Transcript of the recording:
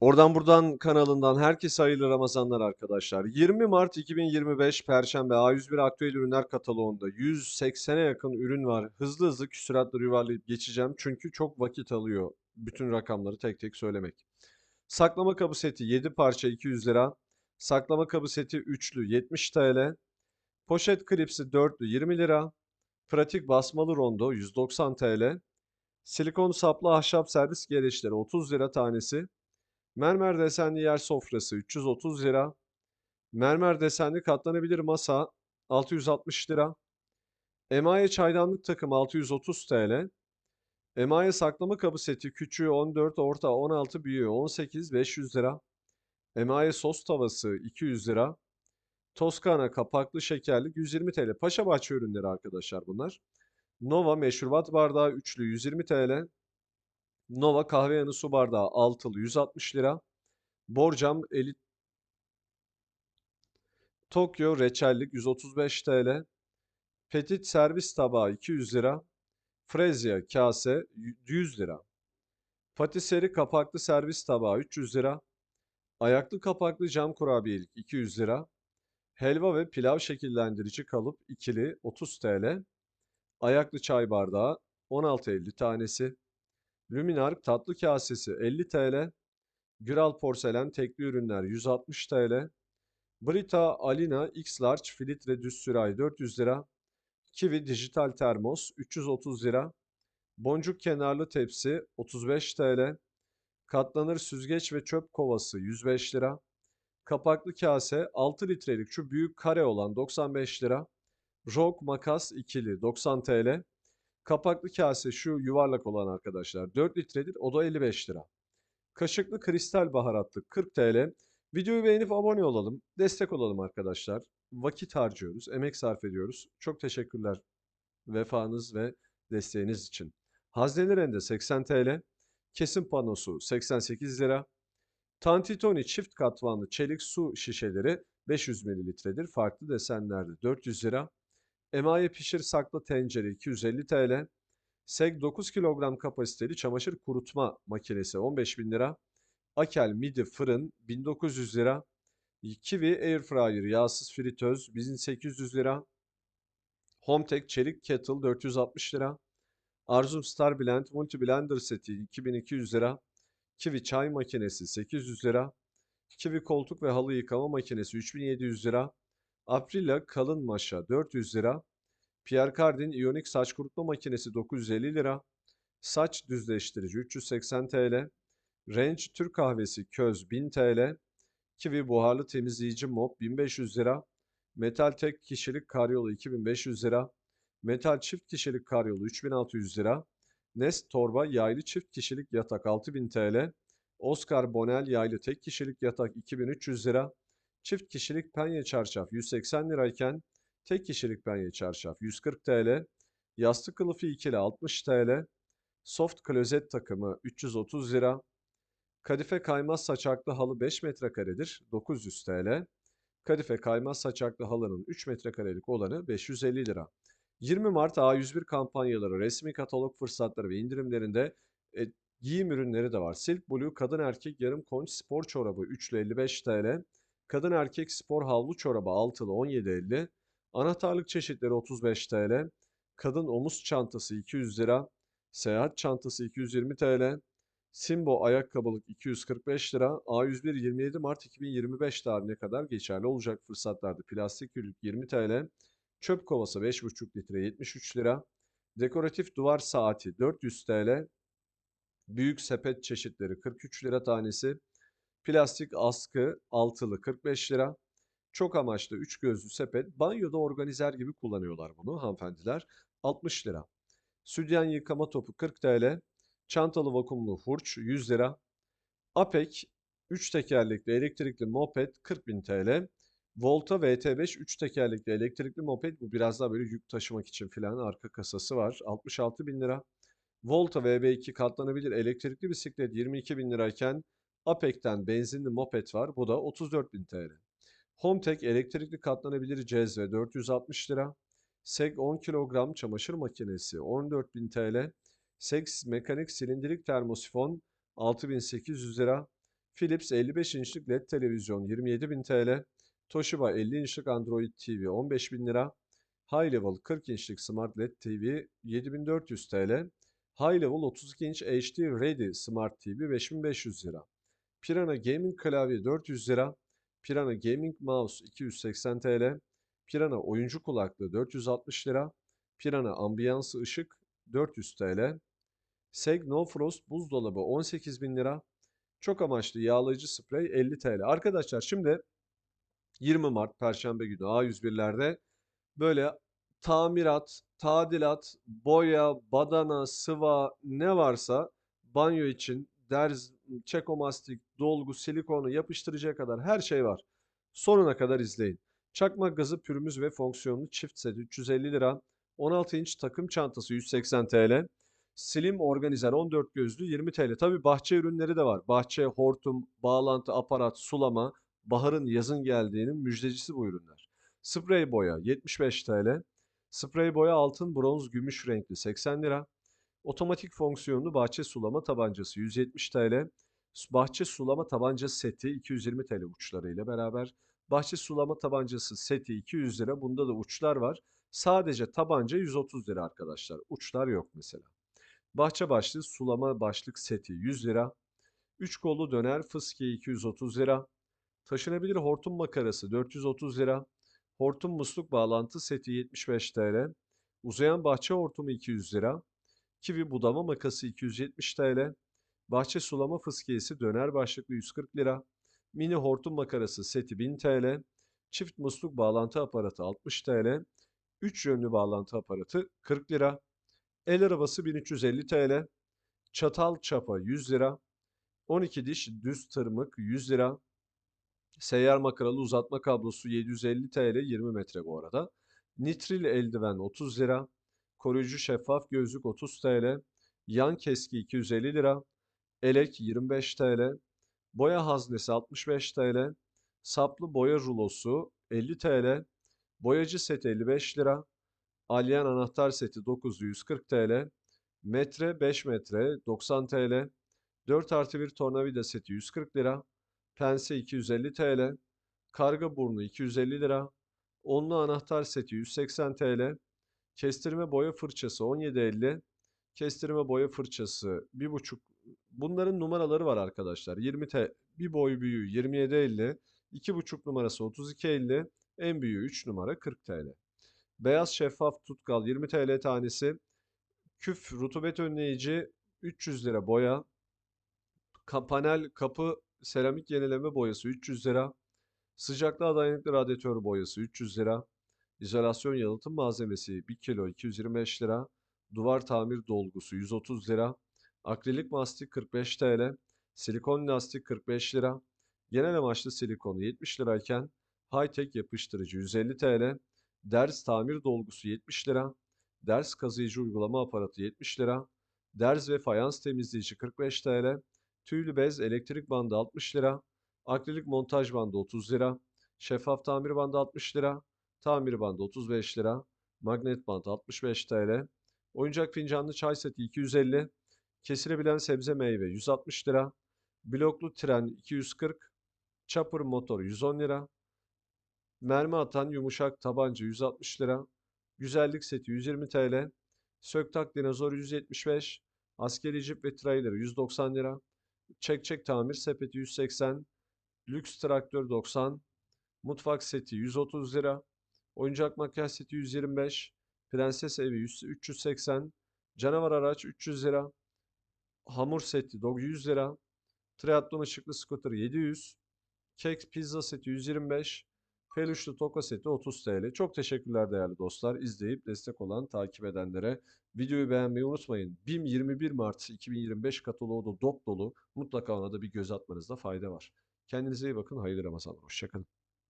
Oradan buradan kanalından herkese hayırlı Ramazanlar arkadaşlar. 20 Mart 2025 Perşembe A101 aktüel ürünler kataloğunda 180'e yakın ürün var. Hızlı hızlı küsuratları yuvarlayıp geçeceğim çünkü çok vakit alıyor bütün rakamları tek tek söylemek. Saklama kabı seti 7 parça 200 lira. Saklama kabı seti üçlü 70 TL. Poşet klipsi dörtlü 20 lira. Pratik basmalı rondo 190 TL. Silikon saplı ahşap servis gereçleri 30 lira tanesi. Mermer desenli yer sofrası 330 lira. Mermer desenli katlanabilir masa 660 lira. Emaye çaydanlık takımı 630 TL. Emaye saklama kabı seti küçüğü 14, orta 16, büyüğü 18, 500 lira. Emaye sos tavası 200 lira. Toskana kapaklı şekerlik 120 TL. Paşabahçe ürünleri arkadaşlar bunlar. Nova meşrubat bardağı üçlü 120 TL. Nova kahve yanı su bardağı altılı 160 lira. Borcam elit Tokyo reçellik 135 TL. Petit servis tabağı 200 lira. Frezya kase 100 lira. Patiseri kapaklı servis tabağı 300 lira. Ayaklı kapaklı cam kurabiyelik 200 lira. Helva ve pilav şekillendirici kalıp ikili 30 TL. Ayaklı çay bardağı 16.50 tanesi. Luminar tatlı kasesi 50 TL. Güral porselen tekli ürünler 160 TL. Brita Alina X Large filtre düz sürahi 400 lira. Kiwi dijital termos 330 lira. Boncuk kenarlı tepsi 35 TL. Katlanır süzgeç ve çöp kovası 105 lira. Kapaklı kase 6 litrelik şu büyük kare olan 95 lira. Jok makas ikili 90 TL. Kapaklı kase şu yuvarlak olan arkadaşlar 4 litredir o da 55 lira. Kaşıklı kristal baharatlı 40 TL. Videoyu beğenip abone olalım. Destek olalım arkadaşlar. Vakit harcıyoruz, emek sarf ediyoruz. Çok teşekkürler vefanız ve desteğiniz için. Hazneli rende 80 TL. Kesim panosu 88 lira. Tantitoni çift katmanlı çelik su şişeleri 500 mililitredir. Farklı desenlerde 400 lira. Emaye pişir saklı tencere 250 TL. Seg 9 kilogram kapasiteli çamaşır kurutma makinesi 15 bin lira. Akel midi fırın 1900 lira. Kiwi Airfryer yağsız fritöz 1800 lira. Hometek çelik kettle 460 lira. Arzum Star Blend Multi Blender seti 2200 lira. Kiwi çay makinesi 800 lira. Kiwi koltuk ve halı yıkama makinesi 3700 lira. Aprila kalın maşa 400 lira. Pierre Cardin iyonik saç kurutma makinesi 950 lira. Saç düzleştirici 380 TL. Range Türk kahvesi köz 1000 TL. Kiwi buharlı temizleyici mop 1500 lira. Metal tek kişilik karyolu 2500 lira. Metal çift kişilik karyolu 3600 lira. Nest torba yaylı çift kişilik yatak 6000 TL. Oscar Bonel yaylı tek kişilik yatak 2300 lira. Çift kişilik penye çarşaf 180 lirayken tek kişilik penye çarşaf 140 TL. Yastık kılıfı ikili 60 TL. Soft klozet takımı 330 lira. Kadife kaymaz saçaklı halı 5 metrekaredir 900 TL. Kadife kaymaz saçaklı halının 3 metrekarelik olanı 550 lira. 20 Mart A101 kampanyaları, resmi katalog fırsatları ve indirimlerinde e, giyim ürünleri de var. Silk Blue kadın erkek yarım konç spor çorabı 3'lü 55 TL. Kadın erkek spor havlu çorabı 6'lı 17.50. Anahtarlık çeşitleri 35 TL. Kadın omuz çantası 200 lira. Seyahat çantası 220 TL. Simbo ayakkabılık 245 lira. A101 27 Mart 2025 tarihine kadar geçerli olacak fırsatlarda plastik gülük 20 TL. Çöp kovası 5,5 litre 73 lira. Dekoratif duvar saati 400 TL. Büyük sepet çeşitleri 43 lira tanesi. Plastik askı altılı 45 lira. Çok amaçlı 3 gözlü sepet. Banyoda organizer gibi kullanıyorlar bunu hanımefendiler. 60 lira. Sütyen yıkama topu 40 TL. Çantalı vakumlu hurç 100 lira. Apek 3 tekerlekli elektrikli moped 40.000 TL. Volta VT5 3 tekerlekli elektrikli moped bu biraz daha böyle yük taşımak için filan arka kasası var 66.000 lira. Volta VB2 katlanabilir elektrikli bisiklet 22.000 lirayken Apek'ten benzinli moped var bu da 34.000 TL. Hometek elektrikli katlanabilir cezve 460 lira. Seg 10 kilogram çamaşır makinesi 14.000 TL. Seg mekanik silindirik termosifon 6800 lira. Philips 55 inçlik LED televizyon 27.000 TL. Toshiba 50 inçlik Android TV 15.000 lira. High Level 40 inçlik Smart LED TV 7400 TL. High Level 32 inç HD Ready Smart TV 5500 lira. Pirana Gaming klavye 400 lira. Pirana Gaming Mouse 280 TL. Pirana oyuncu kulaklığı 460 lira. Pirana ambiyansı ışık 400 TL. Seg No Frost buzdolabı 18.000 lira. Çok amaçlı yağlayıcı sprey 50 TL. Arkadaşlar şimdi 20 Mart Perşembe günü A101'lerde böyle tamirat, tadilat, boya, badana, sıva ne varsa banyo için derz, çekomastik, dolgu, silikonu yapıştıracak kadar her şey var. Sonuna kadar izleyin. Çakmak gazı pürümüz ve fonksiyonlu çift set 350 lira. 16 inç takım çantası 180 TL. Slim organizer 14 gözlü 20 TL. Tabi bahçe ürünleri de var. Bahçe, hortum, bağlantı, aparat, sulama, baharın yazın geldiğinin müjdecisi bu ürünler. Sprey boya 75 TL. Sprey boya altın, bronz, gümüş renkli 80 lira. Otomatik fonksiyonlu bahçe sulama tabancası 170 TL. Bahçe sulama tabanca seti 220 TL uçlarıyla beraber. Bahçe sulama tabancası seti 200 lira. Bunda da uçlar var. Sadece tabanca 130 lira arkadaşlar. Uçlar yok mesela. Bahçe başlığı sulama başlık seti 100 lira. 3 kollu döner fıskiye 230 lira. Taşınabilir hortum makarası 430 lira. Hortum musluk bağlantı seti 75 TL. Uzayan bahçe hortumu 200 lira. Kivi budama makası 270 TL. Bahçe sulama fıskiyesi döner başlıklı 140 lira. Mini hortum makarası seti 1000 TL. Çift musluk bağlantı aparatı 60 TL. 3 yönlü bağlantı aparatı 40 lira. El arabası 1350 TL. Çatal çapa 100 lira. 12 diş düz tırmık 100 lira. Seyyar makaralı uzatma kablosu 750 TL 20 metre bu arada. Nitril eldiven 30 lira. Koruyucu şeffaf gözlük 30 TL. Yan keski 250 lira. Elek 25 TL. Boya haznesi 65 TL. Saplı boya rulosu 50 TL. Boyacı seti 55 lira. Alyan anahtar seti 940 TL. Metre 5 metre 90 TL. 4 artı 1 tornavida seti 140 lira. Pense 250 TL. Karga burnu 250 lira. Onlu anahtar seti 180 TL. Kestirme boya fırçası 17.50. Kestirme boya fırçası 1.5. Bunların numaraları var arkadaşlar. 20 T bir boy büyüğü 27.50. 2.5 numarası 32.50. En büyüğü 3 numara 40 TL. Beyaz şeffaf tutkal 20 TL tanesi. Küf rutubet önleyici 300 lira boya. Panel kapı seramik yenileme boyası 300 lira. Sıcaklığa dayanıklı radyatör boyası 300 lira. İzolasyon yalıtım malzemesi 1 kilo 225 lira. Duvar tamir dolgusu 130 lira. Akrilik mastik 45 TL. Silikon lastik 45 lira. Genel amaçlı silikonu 70 lirayken high-tech yapıştırıcı 150 TL. Ders tamir dolgusu 70 lira. Ders kazıyıcı uygulama aparatı 70 lira. Derz ve fayans temizleyici 45 TL. Tüylü bez elektrik bandı 60 lira. Akrilik montaj bandı 30 lira. Şeffaf tamir bandı 60 lira. Tamir bandı 35 lira. Magnet band 65 TL. Oyuncak fincanlı çay seti 250. Kesilebilen sebze meyve 160 lira. Bloklu tren 240. Chopper motor 110 lira. Mermi atan yumuşak tabanca 160 lira. Güzellik seti 120 TL. Söktak dinozor 175. Askeri jip ve trailer 190 lira. Çek çek tamir sepeti 180. Lüks traktör 90. Mutfak seti 130 lira. Oyuncak makyaj seti 125. Prenses evi 100 380. Canavar araç 300 lira. Hamur seti dog 100 lira. Triathlon ışıklı scooter 700. Kek pizza seti 125. Peluşlu toka seti 30 TL. Çok teşekkürler değerli dostlar. İzleyip destek olan, takip edenlere. Videoyu beğenmeyi unutmayın. BİM 21 Mart 2025 kataloğu da dop dolu. Mutlaka ona da bir göz atmanızda fayda var. Kendinize iyi bakın. Hayırlı Ramazanlar. Hoşçakalın.